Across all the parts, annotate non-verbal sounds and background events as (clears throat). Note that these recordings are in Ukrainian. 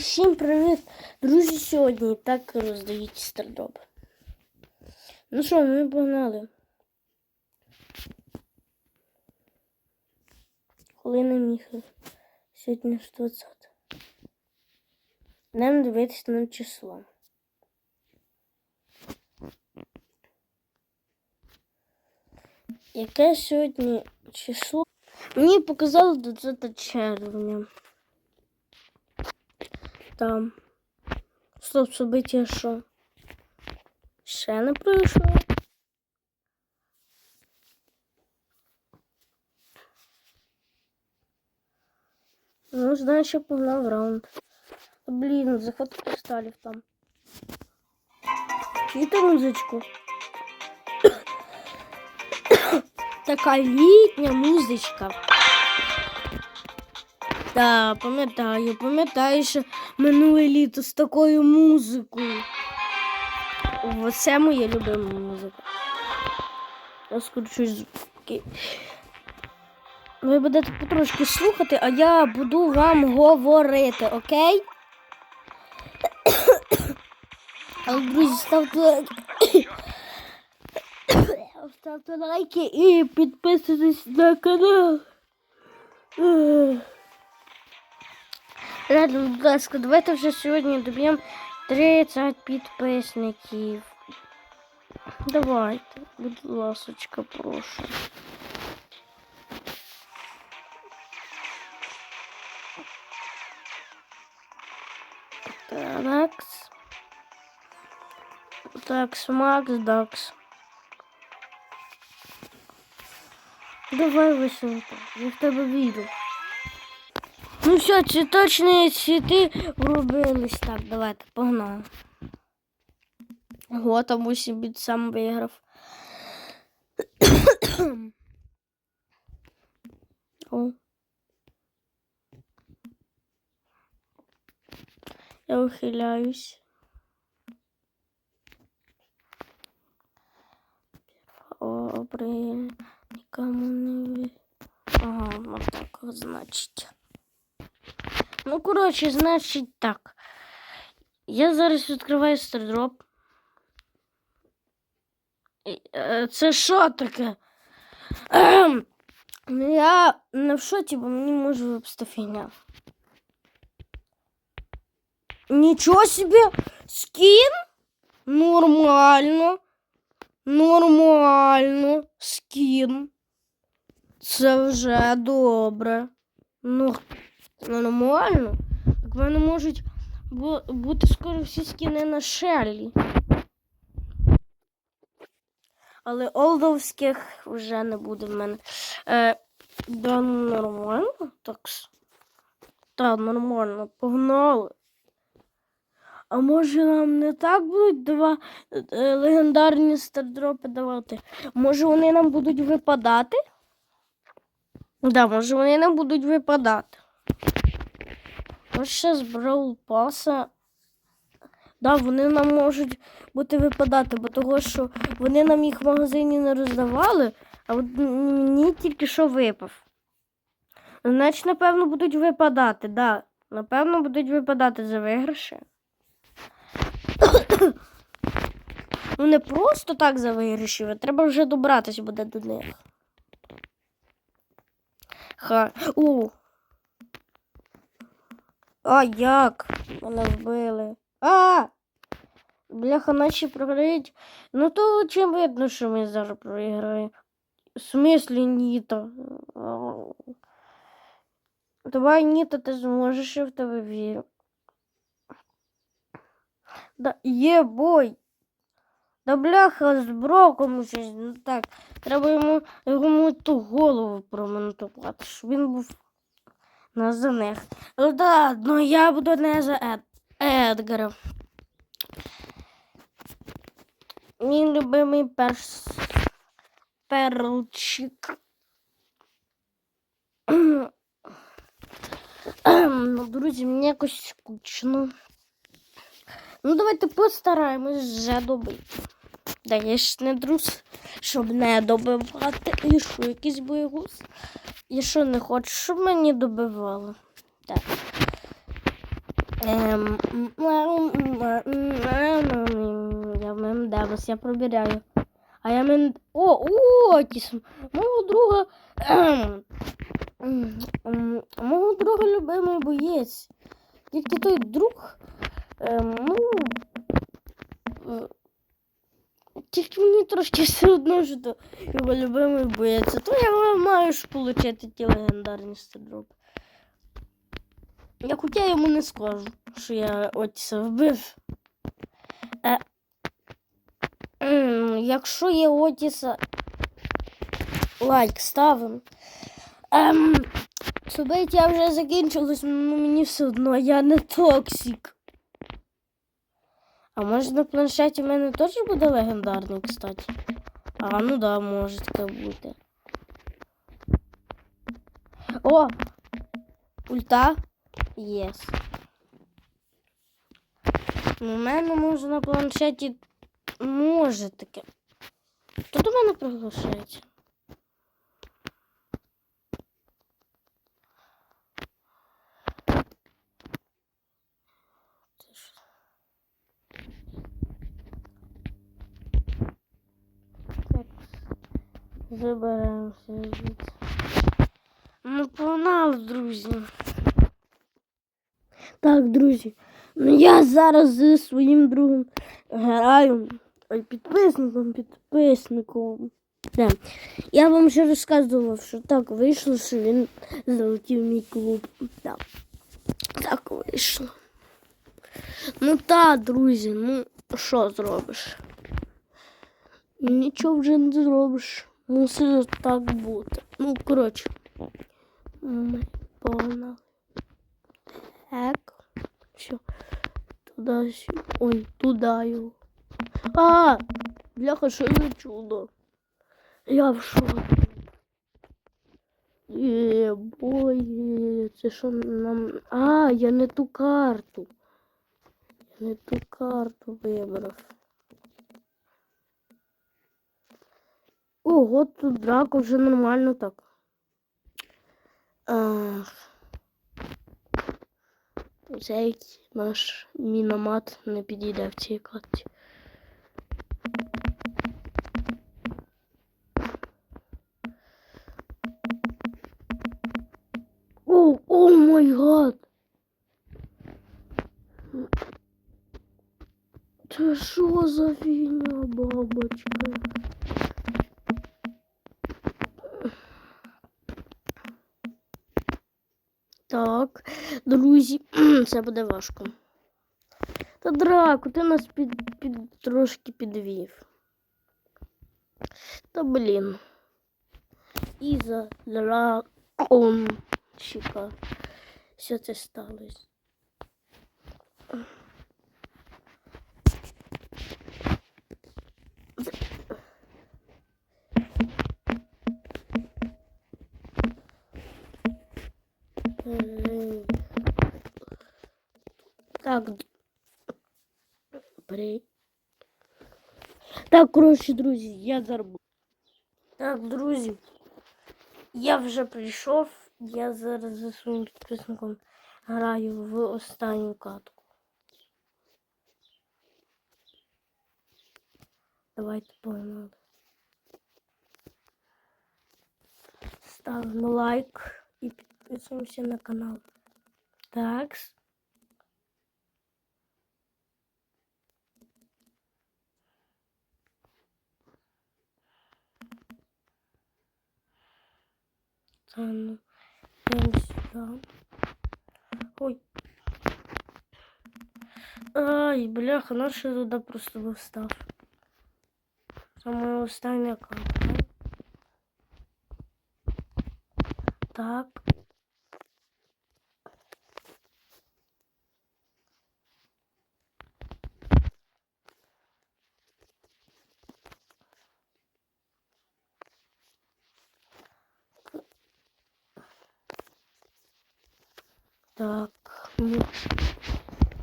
Усім привіт, друзі, сьогодні так роздають стардоп. Ну що, ми погнали. Хвилина міха. Сьогодні ж 20. Нам дивитися на число. Яке сьогодні число? Мені показало 20 червня. Там. Стоп, события що? Ще не пройшло. Ну, знаєш, я погнав раунд. Блін, захват кристалів там. Чуєте музичку? (coughs) Така літня музичка. Так, пам'ятаю, пам'ятаю, що минуле літо з такою музикою. Оце моя любима музика. Я скручу звуки. Ви будете потрошки слухати, а я буду вам говорити, окей? Але, друзі, ставте лайки. Ставте лайки і підписуйтесь на канал. Ех. Реально, будь ласка, давайте вже сьогодні доб'ємо 30 підписників. Давайте, будь ласочка, прошу. Такс. Такс, Макс, Дакс. Давай висуньте, я в тебе вірю. Ну все, цвіточні цвіти врубились. Так, давайте, погнали. Ого, там усім бід сам виграв. О. Я ухиляюсь. Добре, нікому не ви. Ага, вот так, значить. Ну, коротше, значить так. Я зараз відкриваю стардроп. Е, Це що таке? Ем, я не в шоці, бо мені може випасти фігня. Нічого собі! Скін? Нормально. Нормально. Скін. Це вже добре. Ну, нормально. Так в мене можуть бути скоро всі скіни на Шеллі. Але олдовських вже не буде в мене. Е, да, нормально. Так. Та, нормально, погнали. А може нам не так будуть два е, легендарні стардропи давати? Може вони нам будуть випадати? Да, може вони нам будуть випадати. Ось з Brawl Pass. Да, вони нам можуть бути випадати, бо того, що вони нам їх в магазині не роздавали, а от мені тільки що випав. Значить, напевно, будуть випадати, да. Напевно, будуть випадати за виграші. (coughs) ну, не просто так за виграші, а треба вже добратись буде до них. Ха. У. А як? Мене вбили. А! Бляха, наші програють. Ну то чим видно, що ми зараз програємо. В смислі Ніта? Ау. Давай, Ніта, ти зможеш, я в тебе вірю. Да, є бой. Да бляха з броком щось не так. Треба йому, йому ту голову промонтувати, щоб він був на за них. Ну да, ну я буду не за Ед... Едгара. Мій любимий перс... перлчик. ну, друзі, мені якось скучно. Ну, давайте постараємось вже добити. Да, я ж не друз, щоб не добивати. І що, якийсь боєгуз? І що не хочу, щоб мені добивали. Так. Ем, я в Мемдевас, я пробіряю. А я мен... О, Отіс! Мого друга. ем, Мого друга любимий боєць. Тільки той друг. ем, Ну. Тільки мені трошки все одно, що то його любимий боєць. А То я маю ж отримати ті легендарні стадропи. Я хоча йому не скажу, що я Отіса вбив. Е, якщо є Отіса, лайк ставимо. Ем, собиття вже закінчилось, ну мені все одно, я не токсик. А може на планшеті в мене теж буде легендарний, кстати? А, ну да, може таке бути. О! Ульта. Єс. У мене може на планшеті може таке. Хто до мене приглашається? Забираємося звідси. Ну, погнали, друзі. Так, друзі. Ну я зараз зі своїм другом граю. Ой, підписником, підписником. Да. Я вам ще розказував, що так вийшло, що він залетів мій клуб. Да. Так вийшло. Ну так, друзі, ну що зробиш? Нічого вже не зробиш. Мусить так бути. Ну, коротше, ми погнали. Так. Все. Туда сюди. Ой, туда його. А! Бляха, що за чудо. Я в шоці. Є, бой, це що нам. А, я не ту карту. Я не ту карту вибрав. Ого, тут драка вже нормально так. Цей наш міномат не підійде в цій катці. О, о май гад! Це що за фігня, бабочка? Так, друзі, (clears throat) це буде важко. Та драку, ти нас під, під, трошки підвів. Та блін. Іза дракончика. Що це сталося? Так. При... Так, коротше, друзі, я бу- Так, друзі. Я вже прийшов. Я зараз за своїм підписником граю в останню катку. Давайте погнали. Ставимо лайк і підписуємося на канал. Так. Та ну, йдемо сюди. Ой. Ай, бляха, ну що я туди просто встав. Це моя остання картка. Так. Так.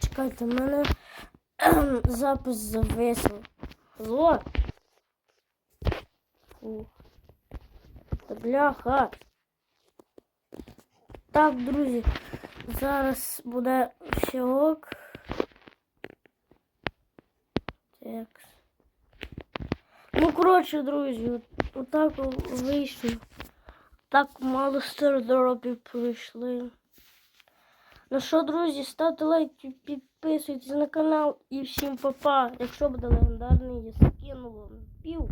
Чекайте, в мене (clears throat) запис зависив. Зло. Фу. Та бляха. Так, друзі. Зараз буде щелок. Так. Ну, коротше, друзі, от- отак вийшло. Так мало стардропів пройшли. Ну що, друзі, ставте лайки, підписуйтесь на канал і всім па-па. Якщо буде легендарний, я скину вам пів.